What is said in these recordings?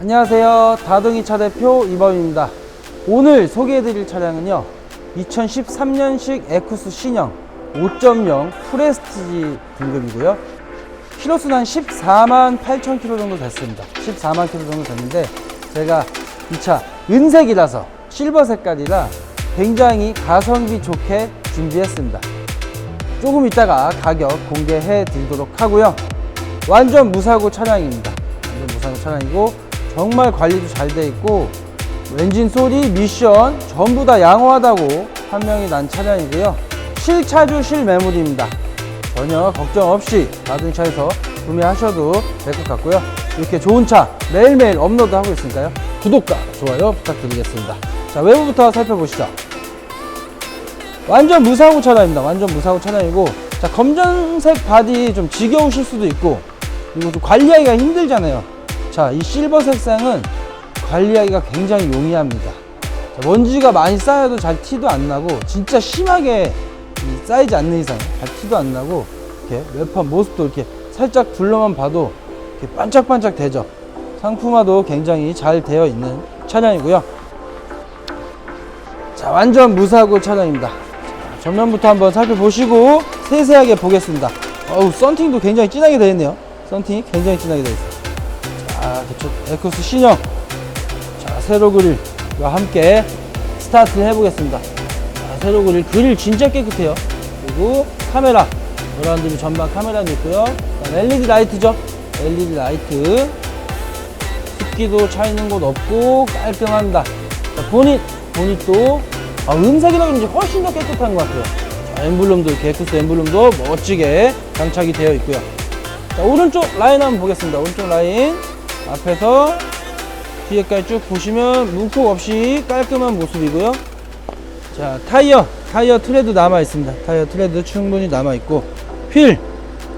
안녕하세요. 다둥이차 대표 이범입니다. 오늘 소개해드릴 차량은요. 2013년식 에쿠스 신형 5.0 프레스티지 등급이고요. 키로수는 한 14만 8천 킬로 정도 됐습니다. 14만 킬로 정도 됐는데 제가 이 차 은색이라서 실버 색깔이라 굉장히 가성비 좋게 준비했습니다. 조금 이따가 가격 공개해 드리도록 하고요. 완전 무사고 차량입니다. 완전 무사고 차량이고 정말 관리도 잘 돼 있고 엔진 소리, 미션 전부 다 양호하다고 판명이 난 차량이고요. 실차주 실매물입니다. 전혀 걱정 없이 자동차에서 구매하셔도 될 것 같고요. 이렇게 좋은 차 매일매일 업로드 하고 있으니까요. 구독과 좋아요 부탁드리겠습니다. 자, 외부부터 살펴보시죠. 완전 무사고 차량입니다. 완전 무사고 차량이고 자 검정색 바디 좀 지겨우실 수도 있고 그리고 좀 관리하기가 힘들잖아요. 자 이 실버 색상은 관리하기가 굉장히 용이합니다. 자, 먼지가 많이 쌓여도 잘 티도 안 나고 진짜 심하게 이 쌓이지 않는 이상 잘 티도 안 나고 이렇게 외판 모습도 이렇게 살짝 둘러만 봐도 이렇게 반짝반짝 되죠. 상품화도 굉장히 잘 되어 있는 차량이고요. 자 완전 무사고 차량입니다. 자, 전면부터 한번 살펴보시고 세세하게 보겠습니다. 어우 썬팅도 굉장히 진하게 되어 있네요. 썬팅이 굉장히 진하게 되어 있어요. 자 그쵸 에코스 신형 자 세로 그릴과 함께 스타트를 해보겠습니다. 자, 세로 그릴 그릴 진짜 깨끗해요. 그리고 카메라 노란드비 전방 카메라도 있고요. LED 라이트죠. LED 라이트 습기도 차 있는 곳 없고 깔끔합니다. 자, 보닛, 보닛도 아, 은색이라 그런지 훨씬 더 깨끗한 것 같아요. 자, 엠블럼도 에쿠스 엠블럼도 멋지게 장착이 되어 있고요. 자, 오른쪽 라인 한번 보겠습니다. 오른쪽 라인 앞에서 뒤에까지 쭉 보시면 문콕 없이 깔끔한 모습이고요. 자, 타이어, 타이어 트레드 남아 있습니다. 타이어 트레드 충분히 남아 있고 휠,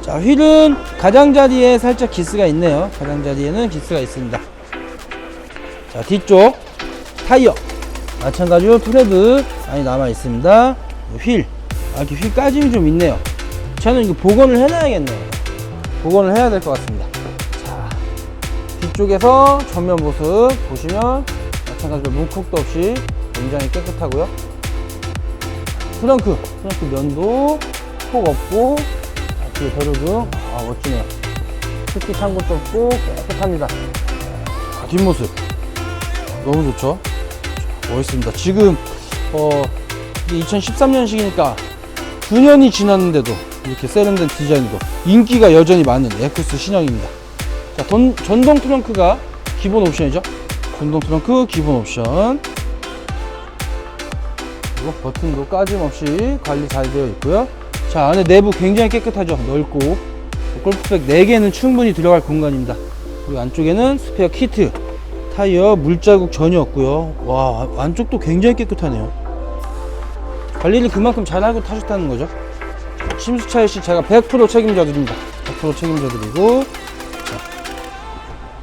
자, 휠은 가장자리에 살짝 기스가 있네요. 가장자리에는 기스가 있습니다. 자, 뒤쪽 타이어 마찬가지로 트레드 많이 남아 있습니다. 휠, 아, 이렇게 휠 까짐이 좀 있네요. 저는 이거 복원을 해놔야겠네요. 복원을 해야 될 것 같습니다. 자, 뒤쪽에서 전면 모습 보시면 마찬가지로 문콕도 없이 굉장히 깨끗하고요. 트렁크, 트렁크 면도 폭 없고 자, 뒤에 베르드 아 멋지네요. 습기 탄 것도 없고 깨끗합니다. 자, 뒷모습 너무 좋죠. 멋있습니다. 지금 어 2013년식이니까 9년이 지났는데도 이렇게 세련된 디자인도 인기가 여전히 많은 에쿠스 신형입니다. 자, 돈- 전동 트렁크가 기본 옵션이죠. 전동 트렁크 기본 옵션. 그리고 버튼도 까짐없이 관리 잘 되어 있고요. 자, 안에 내부 굉장히 깨끗하죠. 넓고 골프백 4개는 충분히 들어갈 공간입니다. 그리고 안쪽에는 스페어 키트, 타이어 물자국 전혀 없고요. 와, 안쪽도 굉장히 깨끗하네요. 관리를 그만큼 잘하고 타셨다는 거죠. 심수차일 씨 제가 100% 책임져 드립니다. 100% 책임져 드리고 자,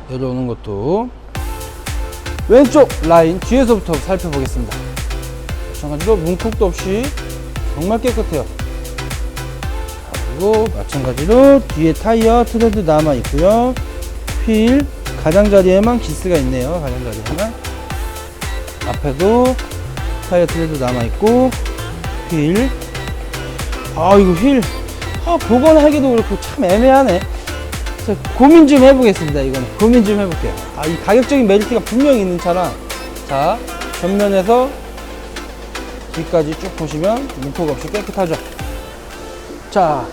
내려오는 것도 왼쪽 라인 뒤에서부터 살펴보겠습니다. 마찬가지로 문콕도 없이 정말 깨끗해요. 그리고 마찬가지로 뒤에 타이어 트레드 남아 있고요. 휠 가장자리에만 기스가 있네요. 가장자리에만 앞에도 타이어 트레드 남아 있고 휠. 아 이거 휠. 아 복원하기도 그렇고 참 애매하네. 자, 고민 좀 해보겠습니다. 이거는 고민 좀 해볼게요. 아 이 가격적인 메리트가 분명히 있는 차라. 자 전면에서 뒤까지 쭉 보시면 문콕 없이 깨끗하죠. 자,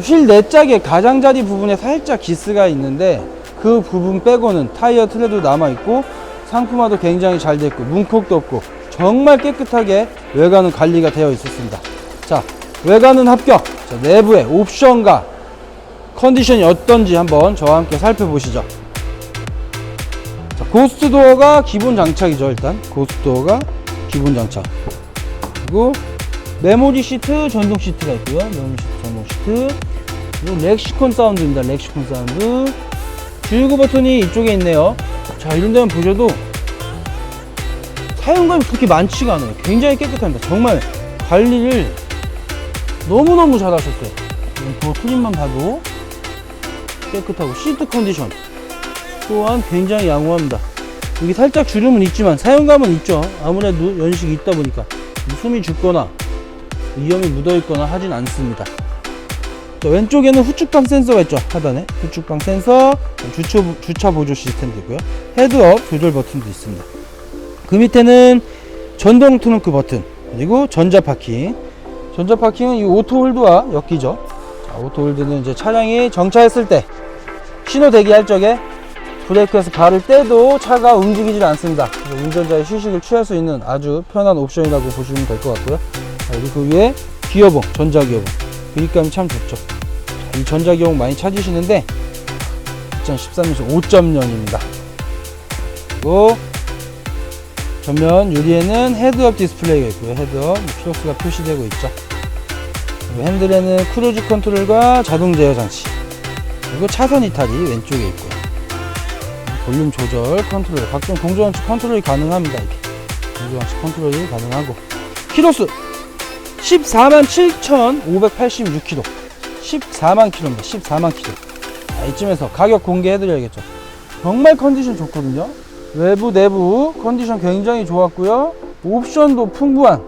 휠 내짝의 가장자리 부분에 살짝 기스가 있는데 그 부분 빼고는 타이어 트레도 남아 있고 상품화도 굉장히 잘 됐고 문콕도 없고 정말 깨끗하게 외관은 관리가 되어 있었습니다. 자, 외관은 합격. 자, 내부의 옵션과 컨디션이 어떤지 한번 저와 함께 살펴보시죠. 자, 고스트 도어가 기본 장착이죠, 일단. 고스트 도어가 기본 장착. 그리고 메모리 시트 전동 시트가 있고요. 메모리 시트 전동 시트. 그리고 렉시콘 사운드입니다. 렉시콘 사운드. 주유구 버튼이 이쪽에 있네요. 자, 이런 데만 보셔도 사용감이 그렇게 많지가 않아요. 굉장히 깨끗합니다. 정말 관리를 너무너무 잘 하셨어요. 도어 트림만 봐도 깨끗하고 시트 컨디션. 또한 굉장히 양호합니다. 여기 살짝 주름은 있지만 사용감은 있죠. 아무래도 연식이 있다 보니까 숨이 죽거나 위험이 묻어 있거나 하진 않습니다. 자, 왼쪽에는 후축방 센서가 있죠. 하단에 후축방 센서, 주차, 주차 보조 시스템도 있고요. 헤드업 조절 버튼도 있습니다. 그 밑에는 전동 트렁크 버튼 그리고 전자 파킹. 전자 파킹은 이 오토 홀드와 엮이죠. 자, 오토 홀드는 이제 차량이 정차했을 때 신호 대기할 적에 브레이크에서 발을 떼도 차가 움직이질 않습니다. 운전자의 휴식을 취할 수 있는 아주 편한 옵션이라고 보시면 될 것 같고요. 자, 그리고 그 위에 기어봉, 전자기어봉. 그립감이 참 좋죠. 자, 이 전자기어봉 많이 찾으시는데 2013년식 5.0입니다. 그리고 전면 유리에는 헤드업 디스플레이가 있고요. 헤드업 키로수가 표시되고 있죠. 그리고 핸들에는 크루즈 컨트롤과 자동 제어 장치. 그리고 차선 이탈이 왼쪽에 있고요. 볼륨 조절 컨트롤, 각종 동조장치 컨트롤이 가능합니다. 이렇게 동조장치 컨트롤이 가능하고 키로수 14만 7,586km, 14만 km입니다. 14만 km. 자, 이쯤에서 가격 공개해드려야겠죠. 정말 컨디션 좋거든요. 외부 내부 컨디션 굉장히 좋았고요. 옵션도 풍부한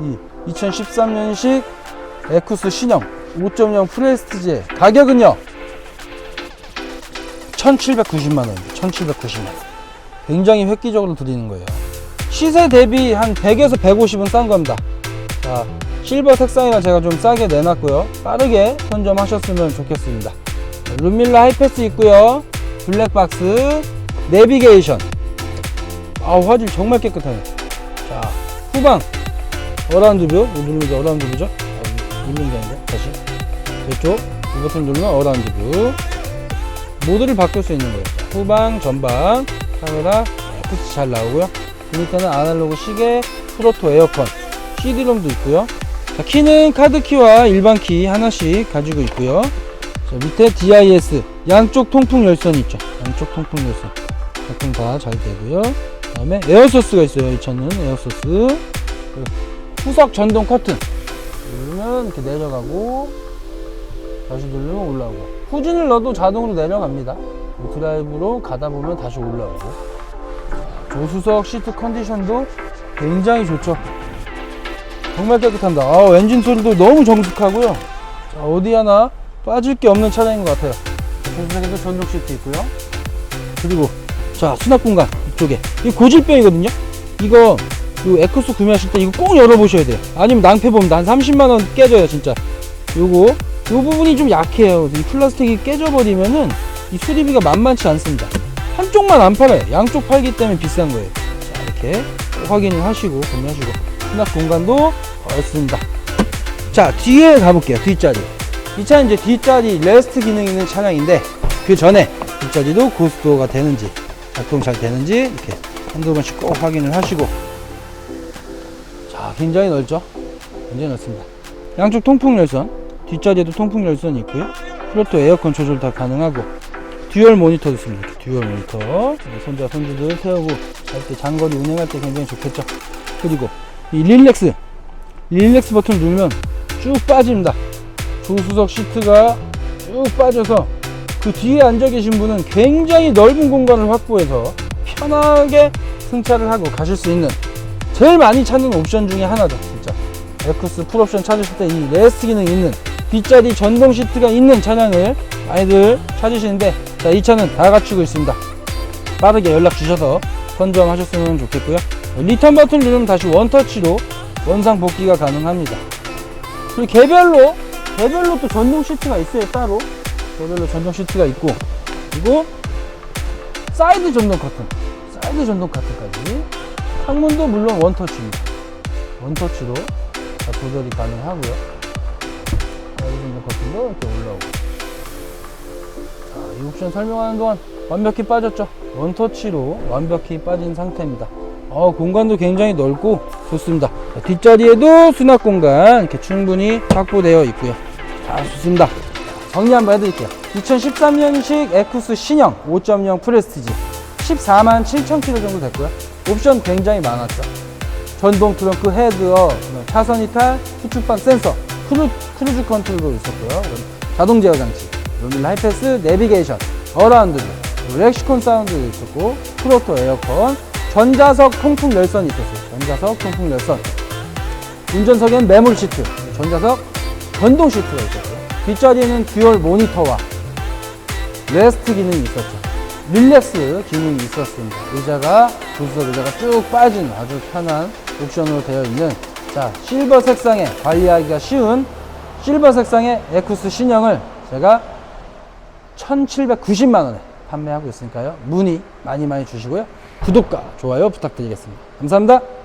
이 2013년식 에쿠스 신형 5.0 프레스티지의 가격은요. 1790만 원입니다. 1790만 원. 굉장히 획기적으로 드리는 거예요. 시세 대비 한 100에서 150은 싼 겁니다. 자, 실버 색상이라 제가 좀 싸게 내놨고요. 빠르게 선점하셨으면 좋겠습니다. 자, 룸밀러 하이패스 있고요. 블랙박스, 내비게이션. 아, 화질 정말 깨끗하네. 자, 후방 어라운드 뷰, 이거 누르면 어라운드 뷰죠? 게 아닌데 다시 이쪽 이 버튼 누르면 어라운드 뷰. 모드를 바꿀 수 있는 거예요. 자, 후방, 전방, 카메라 깨끗이 잘 나오고요. 그 밑에는 아날로그 시계, 프로토 에어컨, CD롬도 있고요. 자, 키는 카드 키와 일반 키 하나씩 가지고 있고요. 자, 밑에 DIS 양쪽 통풍 열선이 있죠. 양쪽 통풍 열선 작동 다 잘 되고요. 그 다음에 에어소스가 있어요. 이 차는 에어소스. 후석 전동 커튼 누르면 이렇게 내려가고 다시 누르면 올라오고 후진을 넣어도 자동으로 내려갑니다. 드라이브로 가다 보면 다시 올라오고 조수석 시트 컨디션도 굉장히 좋죠. 정말 깨끗합니다. 아, 엔진 소리도 너무 정숙하고요. 자, 어디 하나 빠질 게 없는 차량인 것 같아요. 조수석에도 전동 시트 있고요. 그리고 자 수납 공간 이쪽에 이 고질병이거든요. 이거 이 에코스 구매하실 때 이거 꼭 열어보셔야 돼요. 아니면 낭패 봅니다. 한 30만 원 깨져요, 진짜. 요거 요 부분이 좀 약해요. 이 플라스틱이 깨져버리면은 이 수리비가 만만치 않습니다. 한쪽만 안 팔아요. 양쪽 팔기 때문에 비싼 거예요. 자 이렇게 확인을 하시고 구매하시고 수납 공간도 넓습니다. 자 뒤에 가볼게요. 뒷자리. 이 차는 이제 뒷자리 레스트 기능 있는 차량인데 그 전에 뒷자리도 고스도어가 되는지 작동 잘 되는지 이렇게 한두 번씩 꼭 확인을 하시고 자 굉장히 넓죠? 굉장히 넓습니다. 양쪽 통풍 열선 뒷자리에도 통풍 열선이 있고요. 프로토 에어컨 조절 다 가능하고 듀얼 모니터도 있습니다. 듀얼 모니터. 네, 손자 손주들 태우고 할 때 장거리 운행할 때 굉장히 좋겠죠? 그리고 이 릴렉스 릴렉스 버튼 누르면 쭉 빠집니다. 조수석 시트가 쭉 빠져서 그 뒤에 앉아 계신 분은 굉장히 넓은 공간을 확보해서 편하게 승차를 하고 가실 수 있는 제일 많이 찾는 옵션 중에 하나죠 진짜. 에쿠스 풀옵션 찾으실 때 이 레스트 기능 있는 뒷자리 전동 시트가 있는 차량을 많이들 찾으시는데 자 이 차는 다 갖추고 있습니다. 빠르게 연락 주셔서 선점하셨으면 좋겠고요. 리턴 버튼 누르면 다시 원터치로 원상 복귀가 가능합니다. 그리고 개별로 개별로 또 전동 시트가 있어요 따로. 개별로 전동 시트가 있고. 그리고 사이드 전동 커튼 사이드 전동 커튼까지 창문도 물론 원터치입니다 원터치로 다 조절이 가능하고요. 전동 커튼도 이렇게 올라오고. 자, 이 옵션 설명하는 동안 완벽히 빠졌죠? 원터치로 완벽히 빠진 상태입니다. 어, 공간도 굉장히 넓고 좋습니다. 자, 뒷자리에도 수납 공간 이렇게 충분히 확보되어 있고요. 자 좋습니다. 정리 한번 해드릴게요. 2013년식 에쿠스 신형 5.0 프레스티지. 14만 7천 킬로 정도 됐고요. 옵션 굉장히 많았죠. 전동 트렁크 헤드업, 차선 이탈, 후축방 센서, 크루, 크루즈 컨트롤도 있었고요. 자동 제어 장치, 룸밀 하이패스, 내비게이션, 어라운드, 렉시콘 사운드 있었고 프로토 에어컨 전자석 통풍 열선이 있었어요 전자석 통풍 열선 운전석엔 매몰 시트 전자석 전동 시트가 있었고요 뒷자리에는 듀얼 모니터와 레스트 기능이 있었죠 릴렉스 기능이 있었습니다. 의자가 조수석 의자가 쭉 빠진 아주 편한 옵션으로 되어 있는 자 실버 색상의 관리하기가 쉬운 실버 색상의 에쿠스 신형을 제가 1790만 원에 판매하고 있으니까요. 문의 많이 많이 주시고요. 구독과 좋아요 부탁드리겠습니다. 감사합니다